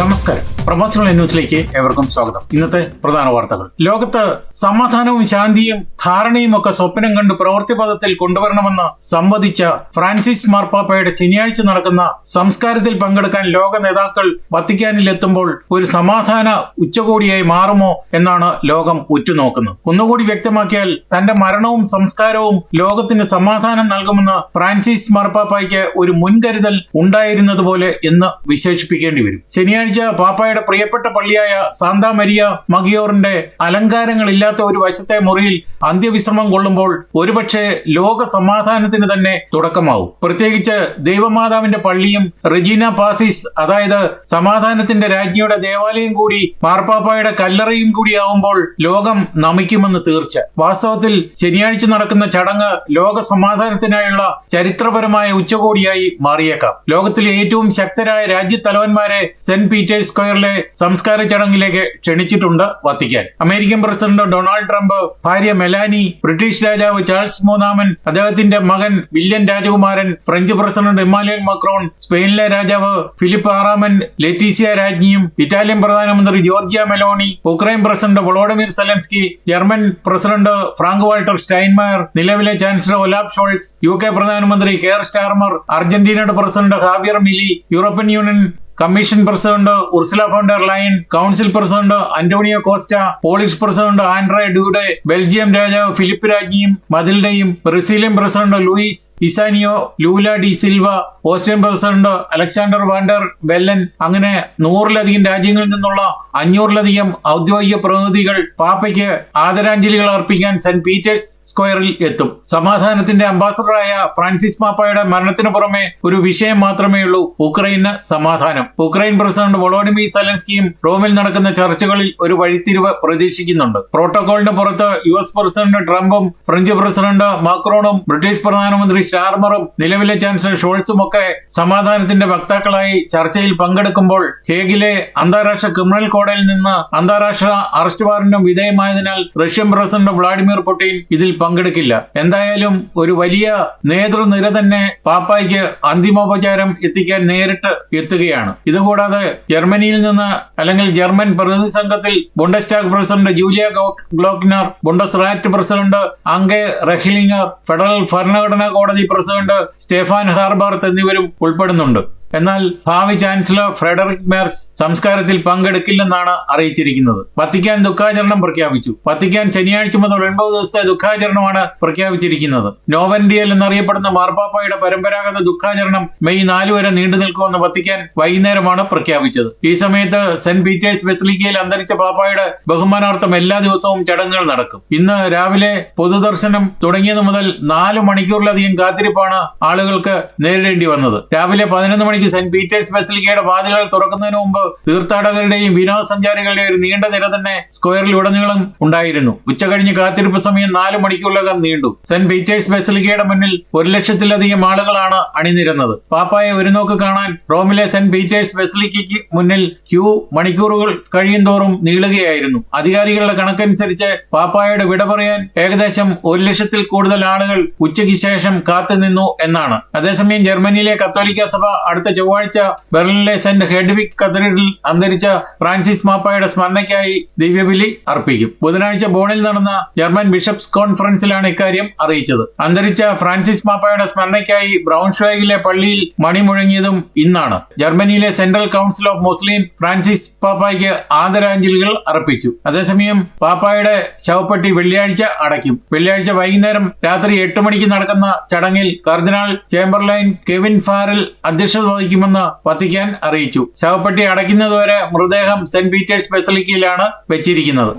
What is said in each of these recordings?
നമസ്കാരം. പ്രവാസികൾ ന്യൂസിലേക്ക് ഏവർക്കും സ്വാഗതം. ഇന്നത്തെ പ്രധാന വാർത്തകൾ. ലോകത്ത് സമാധാനവും ശാന്തിയും ധാരണയും ഒക്കെ സ്വപ്നം കണ്ട് പ്രവൃത്തിപഥത്തിൽ കൊണ്ടുവരണമെന്ന് സംവദിച്ച ഫ്രാൻസിസ് മാർപ്പാപ്പയുടെ ശനിയാഴ്ച നടക്കുന്ന സംസ്കാരത്തിൽ പങ്കെടുക്കാൻ ലോക നേതാക്കൾ വത്തിക്കാനിൽ എത്തുമ്പോൾ ഒരു സമാധാന ഉച്ചകോടിയായി മാറുമോ എന്നാണ് ലോകം ഉറ്റുനോക്കുന്നത്. ഒന്നുകൂടി വ്യക്തമാക്കിയാൽ തന്റെ മരണവും സംസ്കാരവും ലോകത്തിന് സമാധാനം നൽകുമെന്ന് ഫ്രാൻസിസ് മാർപ്പാപ്പയ്ക്ക് ഒരു മുൻകരുതൽ ഉണ്ടായിരുന്നതുപോലെ എന്ന് വിശേഷിപ്പിക്കേണ്ടി വരും. ശനിയാഴ്ച പാപ്പായുടെ പ്രിയപ്പെട്ട പള്ളിയായ സാന്താ മരിയ മഗിയോറിന്റെ അലങ്കാരങ്ങൾ ഇല്ലാത്ത ഒരു വശത്തെ മുറിയിൽ അന്ത്യവിശ്രമം കൊള്ളുമ്പോൾ ഒരുപക്ഷെ ലോക സമാധാനത്തിന് തന്നെ തുടക്കമാവും. പ്രത്യേകിച്ച് ദൈവമാതാവിന്റെ പള്ളിയും റെജീന പാസിസ് അതായത് സമാധാനത്തിന്റെ രാജ്ഞിയുടെ ദേവാലയം കൂടി മാർപ്പാപ്പായുടെ കല്ലറയും കൂടിയാവുമ്പോൾ ലോകം നമിക്കുമെന്ന് തീർച്ച. വാസ്തവത്തിൽ ശനിയാഴ്ച നടക്കുന്ന ചടങ്ങ് ലോക സമാധാനത്തിനായുള്ള ചരിത്രപരമായ ഉച്ചകോടിയായി മാറിയേക്കാം. ലോകത്തിലെ ഏറ്റവും ശക്തരായ രാജ്യത്തലവന്മാരെ സെന്റ് പീറ്റേഴ്സ് സ്ക്വയറിലെ സംസ്കാര ചടങ്ങിലേക്ക് ക്ഷണിച്ചിട്ടുണ്ട് Vatican. American president Donald Trump ഭാര്യ മെലാനി ബ്രിട്ടീഷ് രാജാവ് ചാൾസ് മൂന്നാമൻ അദ്ദേഹത്തിന്റെ മകൻ വില്യം രാജകുമാരൻ ഫ്രഞ്ച് പ്രസിഡന്റ് ഇമാനുവൽ മക്രോൺ സ്പെയിനിലെ രാജാവ് ഫിലിപ്പ് ആറാമൻ ലെറ്റീസിയ രാജ്ഞിയും ഇറ്റാലിയൻ പ്രധാനമന്ത്രി Giorgia Meloni Ukraine president Volodymyr Zelensky German president Frank Walter Steinmeier നിലവിലെ chancellor Olaf Scholz U K പ്രധാനമന്ത്രി കെയർ സ്റ്റാർമർ അർജന്റീനയുടെ president Javier Milei European Union commission president Ursula von der Leyen council president Antonio Costa Polish president Andrzej Duda Belgium രാജാവ് Philippe രാജ്ഞിയും മതിൽഡയും Brazilian president Luiz ഇസാനിയോ Lula da Silva Austrian president Alexander van der Bellen അങ്ങനെ നൂറിലധികം രാജ്യങ്ങളിൽ നിന്നുള്ള അഞ്ഞൂറിലധികം ഔദ്യോഗിക പ്രതിനിധികൾ പാപ്പയ്ക്ക് ആദരാഞ്ജലികൾ അർപ്പിക്കാൻ സെന്റ് പീറ്റേഴ്സ് സ്ക്വയറിൽ എത്തും. സമാധാനത്തിന്റെ അംബാസഡറായ ഫ്രാൻസിസ് പാപ്പയുടെ മരണത്തിന് പുറമെ ഒരു വിഷയം മാത്രമേ ഉള്ളൂ ഉക്രൈന് സമാധാനം. ഉക്രൈൻ പ്രസിഡന്റ് വൊളോഡിമി സെലൻസ്കിയും റോമിൽ നടക്കുന്ന ചർച്ചകളിൽ ഒരു വഴിത്തിരിവ് പ്രതീക്ഷിക്കുന്നുണ്ട്. പ്രോട്ടോകോളിന് പുറത്ത് യു എസ് പ്രസിഡന്റ് ട്രംപും ഫ്രഞ്ച് പ്രസിഡന്റ് മാക്രോണും ബ്രിട്ടീഷ് പ്രധാനമന്ത്രി ഷാർമറും നിലവിലെ ചാൻസലർ ഷോൾസും ഒക്കെ സമാധാനത്തിന്റെ വക്താക്കളായി ചർച്ചയിൽ പങ്കെടുക്കുമ്പോൾ ഹേഗിലെ അന്താരാഷ്ട്ര ക്രിമിനൽ കോടതിയിൽ നിന്ന് അന്താരാഷ്ട്ര അറസ്റ്റ് വാറന്റും വിധേയമായതിനാൽ റഷ്യൻ പ്രസിഡന്റ് വ്ളാഡിമിർ പുടിൻ ഇതിൽ പങ്കെടുക്കില്ല. എന്തായാലും ഒരു വലിയ നേതൃനിര തന്നെ പാപ്പായ്ക്ക് അന്തിമോപചാരം എത്തിക്കാൻ നേരിട്ട് എത്തുകയാണ്. ഇതുകൂടാതെ ജർമ്മനിയിൽ നിന്ന് അല്ലെങ്കിൽ ജർമ്മൻ പ്രതിനിധി സംഘത്തിൽ Bundestag president Julia Klöckner Bundesrat president Anke Rehlinger federal ഭരണഘടനാ കോടതി പ്രസിഡന്റ് സ്റ്റെഫാൻ ഹാർബർത്ത് എന്നിവരും ഉൾപ്പെടുന്നുണ്ട്. എന്നാൽ ഭാവി ചാൻസലർ ഫ്രെഡറിക് മേർസ് സംസ്കാരത്തിൽ പങ്കെടുക്കില്ലെന്നാണ് അറിയിച്ചിരിക്കുന്നത്. വത്തിക്കാൻ ദുഃഖാചരണം പ്രഖ്യാപിച്ചു. വത്തിക്കാൻ ശനിയാഴ്ച മുതൽ ഒൻപത് ദിവസത്തെ ദുഃഖാചരണമാണ് പ്രഖ്യാപിച്ചിരിക്കുന്നത്. നോവൻഡിയൽ എന്നറിയപ്പെടുന്ന മാർപ്പാപ്പയുടെ പരമ്പരാഗത ദുഃഖാചരണം മെയ് നാല് വരെ നീണ്ടു നിൽക്കുമെന്ന് വത്തിക്കാൻ വൈകുന്നേരമാണ് പ്രഖ്യാപിച്ചത്. ഈ സമയത്ത് സെന്റ് പീറ്റേഴ്സ് ബെസിലിക്കയിൽ അന്തരിച്ച പാപ്പായുടെ ബഹുമാനാർത്ഥം എല്ലാ ദിവസവും ചടങ്ങുകൾ നടക്കും. ഇന്ന് രാവിലെ പൊതുദർശനം തുടങ്ങിയത് മുതൽ നാല് മണിക്കൂറിലധികം കാത്തിരിപ്പാണ് ആളുകൾക്ക് നേരിടേണ്ടി വന്നത്. രാവിലെ പതിനൊന്ന് മണിക്ക് സെന്റ് പീറ്റേഴ്സ് ബസിലിക്കയുടെ വാതിലുകൾ തുറക്കുന്നതിന് മുമ്പ് തീർത്ഥാടകരുടെയും വിനോദസഞ്ചാരികളുടെയും ഒരു നീണ്ട നിര തന്നെ സ്ക്വയറിൽ ഉടനീളം ഉണ്ടായിരുന്നു. ഉച്ചകഴിഞ്ഞ് കാത്തിരിപ്പ് സമയം നാല് മണിക്കുള്ളകം നീണ്ടു. സെന്റ് പീറ്റേഴ്സ് ബസിലിക്കയുടെ മുന്നിൽ ഒരു ലക്ഷത്തിലധികം ആളുകളാണ് അണിനിരുന്നത്. പാപ്പായെ ഒരു നോക്ക് കാണാൻ റോമിലെ സെന്റ് പീറ്റേഴ്സ് ബസിലിക്കയ്ക്ക് മുന്നിൽ ക്യൂ മണിക്കൂറുകൾ കഴിയും തോറും നീളുകയായിരുന്നു. അധികാരികളുടെ കണക്കനുസരിച്ച് പാപ്പായുടെ വിട പറയാൻ ഏകദേശം ഒരു ലക്ഷത്തിൽ കൂടുതൽ ആളുകൾ ഉച്ചയ്ക്ക് ശേഷം കാത്തുനിന്നു എന്നാണ്. അതേസമയം ജർമ്മനിയിലെ കത്തോലിക്ക സഭ അടുത്ത ചൊവ്വാഴ്ച ബെർലിനിലെ സെന്റ് ഹെഡ്വിക് കത്തീഡ്രലിൽ അന്തരിച്ച ഫ്രാൻസിസ് മാപ്പായുടെ സ്മരണയ്ക്കായി ദിവ്യബലി അർപ്പിക്കും. ബുധനാഴ്ച ബോണിൽ നടന്ന ജർമ്മൻ ബിഷപ്സ് കോൺഫറൻസിലാണ് ഇക്കാര്യം അറിയിച്ചത്. അന്തരിച്ച ഫ്രാൻസിസ് മാപ്പായുടെ സ്മരണയ്ക്കായി ബ്രൗൺഷ്വൈഗിലെ പള്ളിയിൽ മണി മുഴങ്ങിയതും ഇന്നാണ്. ജർമ്മനിയിലെ central council of Muslim Francis പാപ്പായ്ക്ക് ആദരാഞ്ജലികൾ അർപ്പിച്ചു. അതേസമയം പാപ്പായുടെ ശവപ്പെട്ടി വെള്ളിയാഴ്ച അടയ്ക്കും. വെള്ളിയാഴ്ച വൈകുന്നേരം രാത്രി എട്ട് മണിക്ക് നടക്കുന്ന ചടങ്ങിൽ കർദിനാൾ ചേംബർലൈൻ കെവിൻ ഫാരൽ അധ്യക്ഷത വഹിക്കുമെന്ന് വത്തിക്കാൻ അറിയിച്ചു. ശവപ്പെട്ടി അടയ്ക്കുന്നതുവരെ മൃതദേഹം സെന്റ് പീറ്റേഴ്സ് ബെസലിക്കയിലാണ് വെച്ചിരിക്കുന്നത്.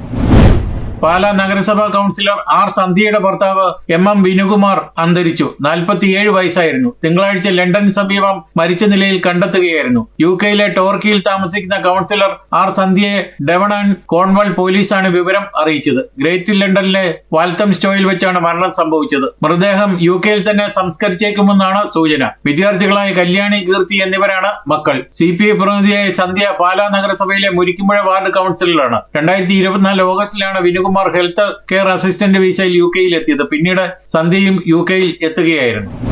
പാലാ നഗരസഭാ കൗൺസിലർ ആർ സന്ധ്യയുടെ ഭർത്താവ് എം എം വിനുകുമാർ അന്തരിച്ചു. നാൽപ്പത്തിയേഴ് വയസ്സായിരുന്നു. തിങ്കളാഴ്ച ലണ്ടൻ സമീപം മരിച്ച നിലയിൽ കണ്ടെത്തുകയായിരുന്നു. യു കെയിലെ ടോർക്കിയിൽ താമസിക്കുന്ന കൗൺസിലർ ആർ സന്ധ്യയെ ഡെവൺ ആൻഡ് കോൺവൽ പോലീസാണ് വിവരം അറിയിച്ചത്. ഗ്രേറ്റ് ലണ്ടനിലെ വാൽത്തം സ്റ്റോയിൽ വെച്ചാണ് മരണം സംഭവിച്ചത്. മൃതദേഹം യു കെയിൽ തന്നെ സംസ്കരിച്ചേക്കുമെന്നാണ് സൂചന. വിദ്യാർത്ഥികളായ കല്യാണി കീർത്തി എന്നിവരാണ് മക്കൾ. സി പി ഐ പ്രതിനിധിയായ സന്ധ്യ പാലാ നഗരസഭയിലെ മുരിക്കുമ്പുഴ വാർഡ് കൗൺസിലറാണ്. രണ്ടായിരത്തി ഇരുപത്തിനാല് ഓഗസ്റ്റിലാണ് വിനുകുമാർ ഹെൽത്ത് കെയർ അസിസ്റ്റന്റ് വിസയിൽ യു കെയിൽ എത്തിയത്. പിന്നീട് സന്ധ്യയും യു കെയിൽ എത്തുകയായിരുന്നു.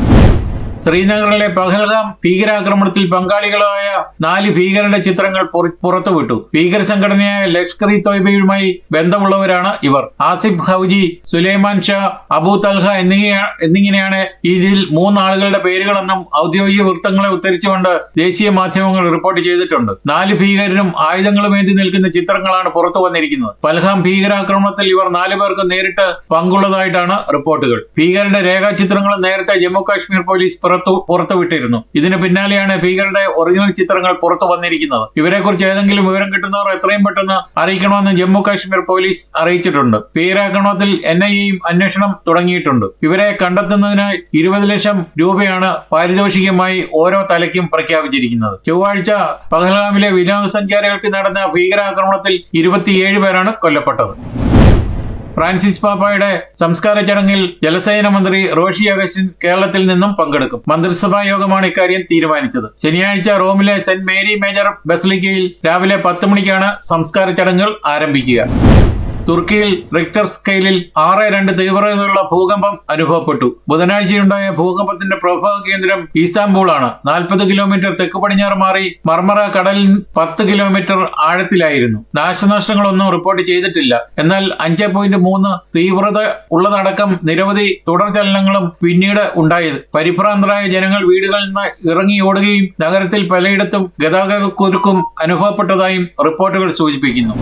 ശ്രീനഗറിലെ പഹൽഗാം ഭീകരാക്രമണത്തിൽ പങ്കാളികളായ നാല് ഭീകരരുടെ ചിത്രങ്ങൾ പുറത്തുവിട്ടു. ഭീകര സംഘടനയായ ലഷ്കർ ഇ തോയ്ബയുമായി ബന്ധമുള്ളവരാണ് ഇവർ. ആസിഫ് ഹൌജി സുലൈമാൻ ഷാ അബു തൽഹ എന്നിങ്ങനെ എന്നിങ്ങനെയാണ് ഇതിൽ മൂന്നാളുകളുടെ പേരുകളെന്നും ഔദ്യോഗിക വൃത്തങ്ങളെ ഉദ്ധരിച്ചുകൊണ്ട് ദേശീയ മാധ്യമങ്ങൾ റിപ്പോർട്ട് ചെയ്തിട്ടുണ്ട്. നാല് ഭീകരരും ആയുധങ്ങളും ഏന്തി നിൽക്കുന്ന ചിത്രങ്ങളാണ് പുറത്തു വന്നിരിക്കുന്നത്. പൽഹാം ഭീകരാക്രമണത്തിൽ ഇവർ നാലു പേർക്ക് നേരിട്ട് പങ്കുള്ളതായിട്ടാണ് റിപ്പോർട്ടുകൾ. ഭീകരരുടെ രേഖാചിത്രങ്ങൾ നേരത്തെ ജമ്മു കാശ്മീർ പോലീസ് പുറത്തു പുറത്തുവിട്ടിരുന്നു ഇതിന് പിന്നാലെയാണ് ഭീകരരുടെ ഒറിജിനൽ ചിത്രങ്ങൾ പുറത്തു വന്നിരിക്കുന്നത്. ഇവരെക്കുറിച്ച് ഏതെങ്കിലും വിവരം കിട്ടുന്നവർ എത്രയും പെട്ടെന്ന് അറിയിക്കണമെന്ന് ജമ്മു കാശ്മീർ പോലീസ് അറിയിച്ചിട്ടുണ്ട്. ഭീകരാക്രമണത്തിൽ എൻ ഐ എയും അന്വേഷണം തുടങ്ങിയിട്ടുണ്ട്. ഇവരെ കണ്ടെത്തുന്നതിനായി ഇരുപത് ലക്ഷം രൂപയാണ് പാരിതോഷികമായി ഓരോ തലയ്ക്കും പ്രഖ്യാപിച്ചിരിക്കുന്നത്. ചൊവ്വാഴ്ച പഹൽഗാമിലെ വിനോദസഞ്ചാരികൾക്ക് നടന്ന ഭീകരാക്രമണത്തിൽ ഇരുപത്തിയേഴ് പേരാണ് കൊല്ലപ്പെട്ടത്. ഫ്രാൻസിസ് പാപ്പയുടെ സംസ്കാര ചടങ്ങിൽ ജലസേന മന്ത്രി റോഷി അഗസ്റ്റിൻ കേരളത്തിൽ നിന്നും പങ്കെടുക്കും. മന്ത്രിസഭാ യോഗമാണ് ഇക്കാര്യം തീരുമാനിച്ചത്. ശനിയാഴ്ച റോമിലെ സെന്റ് മേരി മേജർ ബസലിക്കയിൽ രാവിലെ പത്ത് മണിക്കാണ് സംസ്കാര ചടങ്ങുകൾ ആരംഭിക്കുക. തുർക്കിയിൽ റിക്ടർ സ്കെയിലിൽ ആറ് രണ്ട് തീവ്രതയുള്ള ഭൂകമ്പം അനുഭവപ്പെട്ടു. ബുധനാഴ്ചയുണ്ടായ ഭൂകമ്പത്തിന്റെ പ്രഭവ കേന്ദ്രം ഇസ്താംബൂളാണ്. നാൽപ്പത് കിലോമീറ്റർ തെക്ക് പടിഞ്ഞാറ് മാറി മർമറ കടലിൽ പത്ത് കിലോമീറ്റർ ആഴത്തിലായിരുന്നു. നാശനഷ്ടങ്ങളൊന്നും റിപ്പോർട്ട് ചെയ്തിട്ടില്ല. എന്നാൽ അഞ്ച് പോയിന്റ് മൂന്ന് തീവ്രത ഉള്ളതടക്കം നിരവധി തുടർചലനങ്ങളും പിന്നീട് ഉണ്ടായത്. പരിഭ്രാന്തരായ ജനങ്ങൾ വീടുകളിൽ നിന്ന് ഇറങ്ങി ഓടുകയും നഗരത്തിൽ പലയിടത്തും ഗതാഗത കുരുക്കും അനുഭവപ്പെട്ടതായും റിപ്പോർട്ടുകൾ സൂചിപ്പിക്കുന്നു.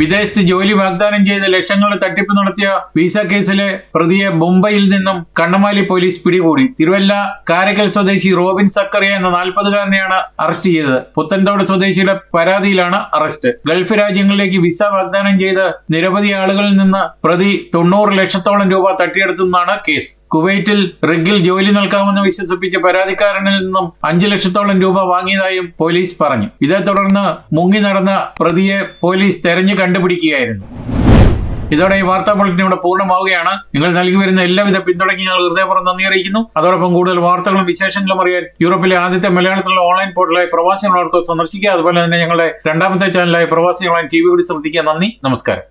വിദേശത്ത് ജോലി വാഗ്ദാനം ചെയ്ത് ലക്ഷങ്ങൾ തട്ടിപ്പ് നടത്തിയ വിസ കേസിലെ പ്രതിയെ മുംബൈയിൽ നിന്നും കണ്ണമാലി പോലീസ് പിടികൂടി. തിരുവല്ല കാരക്കൽ സ്വദേശി റോബിൻ സക്കറിയ എന്ന നാൽപ്പതുകാരനെയാണ് അറസ്റ്റ് ചെയ്തത്. പുത്തൻതോട് സ്വദേശിയുടെ പരാതിയിലാണ് അറസ്റ്റ്. ഗൾഫ് രാജ്യങ്ങളിലേക്ക് വിസ വാഗ്ദാനം ചെയ്ത് നിരവധി ആളുകളിൽ നിന്ന് പ്രതി തൊണ്ണൂറ് ലക്ഷത്തോളം രൂപ തട്ടിയെടുത്തെന്നാണ് കേസ്. കുവൈറ്റിൽ റിഗിൽ ജോലി നൽകാമെന്ന് വിശ്വസിപ്പിച്ച പരാതിക്കാരനിൽ നിന്നും അഞ്ചു ലക്ഷത്തോളം രൂപ വാങ്ങിയതായും പോലീസ് പറഞ്ഞു. ഇതേ തുടർന്ന് മുങ്ങി നടന്ന പ്രതിയെ പോലീസ് തെരഞ്ഞു കണ്ടുപിടിക്കുകയായിരുന്നു. ഇതോടെ ഈ വാർത്താ ബുള്ളറ്റിൻ ഇവിടെ പൂർണമാവുകയാണ്. നിങ്ങൾ നൽകി വരുന്ന എല്ലാവിധ പിന്തുണയ്ക്ക് ഞങ്ങൾ ഹൃദയപൂർവം നന്ദി അറിയിക്കുന്നു. അതോടൊപ്പം കൂടുതൽ വാർത്തകളും വിശേഷങ്ങളും അറിയാൻ യൂറോപ്പിലെ ആദ്യത്തെ മലയാളത്തിലുള്ള ഓൺലൈൻ പോർട്ടലായ പ്രവാസി സന്ദർശിക്കുക. അതുപോലെ തന്നെ ഞങ്ങളുടെ രണ്ടാമത്തെ ചാനലായ പ്രവാസി ഓൺലൈൻ ടി വി കൂടി ശ്രദ്ധിക്കുക. നന്ദി. നമസ്കാരം.